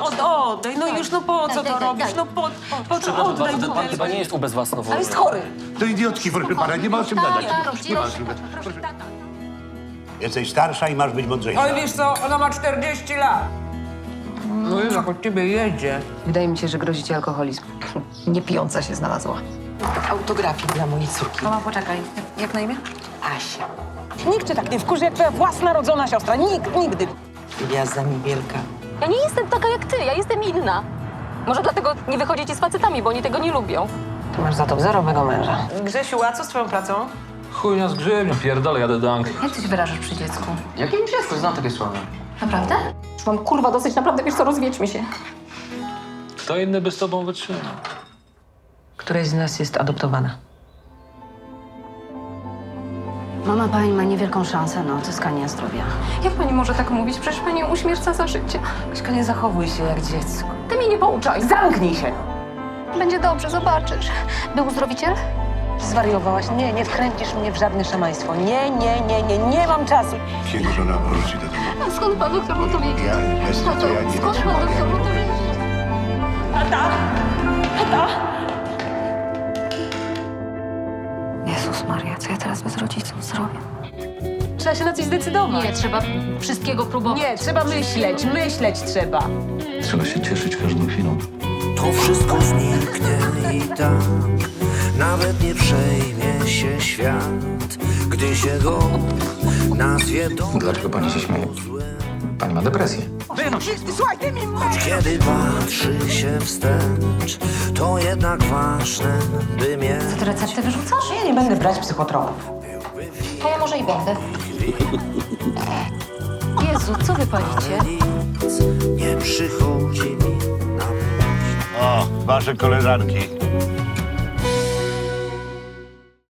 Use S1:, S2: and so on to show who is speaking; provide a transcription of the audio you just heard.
S1: Od, oddaj, no już, no po co
S2: Daj,
S1: to
S2: daj,
S1: robisz? No po, po co
S3: Przepraszam
S1: oddaj
S3: bardzo, ten pan
S1: butelkę?
S3: chyba nie jest ubezwłasnowolny.
S1: Ale jest chory.
S4: Do idiotki, proszę pana, nie ma o czym gadać. Nie ma o czym gadać. Jesteś starsza i masz być mądrzejsza.
S1: Oj, wiesz co, ona ma 40 lat. No i jak od ciebie jedzie.
S5: Wydaje mi się, że grozi ci alkoholizm. Nie pijąca się znalazła.
S6: Autografii dla mojej córki.
S5: Mama, poczekaj. Jak na imię?
S6: Asia.
S1: Nikt cię tak nie wkurzy jak twoja własna rodzona siostra. Nikt, nigdy.
S6: Gwiazda mi wielka.
S2: Ja nie jestem taka jak ty, ja jestem inna. Może dlatego nie wychodzicie z facetami, bo oni tego nie lubią.
S5: Ty masz za to wzorowego męża.
S1: Grzesiu, a co z twoją pracą?
S3: Chujnia z grzybni, pierdolę, jadę do Anglii.
S5: Jak ty się wyrażasz przy dziecku?
S3: Jakim dziecku? Znam takie słowa.
S5: Naprawdę?
S2: Już mam kurwa dosyć, naprawdę wiesz co, rozwiedźmy się.
S3: Kto inny by z tobą wytrzymał?
S5: Któraś z nas jest adoptowana.
S7: Mama pani ma niewielką szansę na odzyskanie zdrowia.
S2: Jak pani może tak mówić? Przecież pani uśmierca za życie.
S5: Kaśka, nie zachowuj się jak dziecko.
S2: Ty mnie nie pouczaj.
S1: Zamknij się.
S2: Będzie dobrze, zobaczysz. Był uzdrowiciel?
S5: Zwariowałaś? Nie, nie wkręcisz mnie w żadne szamaństwo. Nie, nie, nie, nie, nie mam czasu.
S4: Kiedy żona wróci do domu?
S2: A skąd pan doktor mu to wiedział?
S4: Ja, bez to ja nie
S2: Skąd pan
S4: wytrzymam.
S2: doktor mu to wiedział?
S7: Jezus Maria, co ja teraz bez rodziców zrobię?
S5: Trzeba się na coś zdecydować.
S2: Nie, trzeba wszystkiego próbować.
S5: Nie, trzeba myśleć, myśleć trzeba.
S3: Trzeba się cieszyć każdą chwilą.
S8: To wszystko zniknie i tak Nawet nie przejmie się świat Gdy się go nazwie
S9: Dlaczego pani się śmieje? Pani ma depresję.
S1: Słuchaj, ty mi
S8: Kiedy patrzy się wstecz To jednak ważne, by mieć
S7: Ty receptę wyrzucasz?
S5: Ja nie będę brać psychotropów.
S2: To ja może i będę.
S7: Jezu, co wy palicie?
S8: nic Nie przychodzi mi na myśl
S4: O, wasze koleżanki.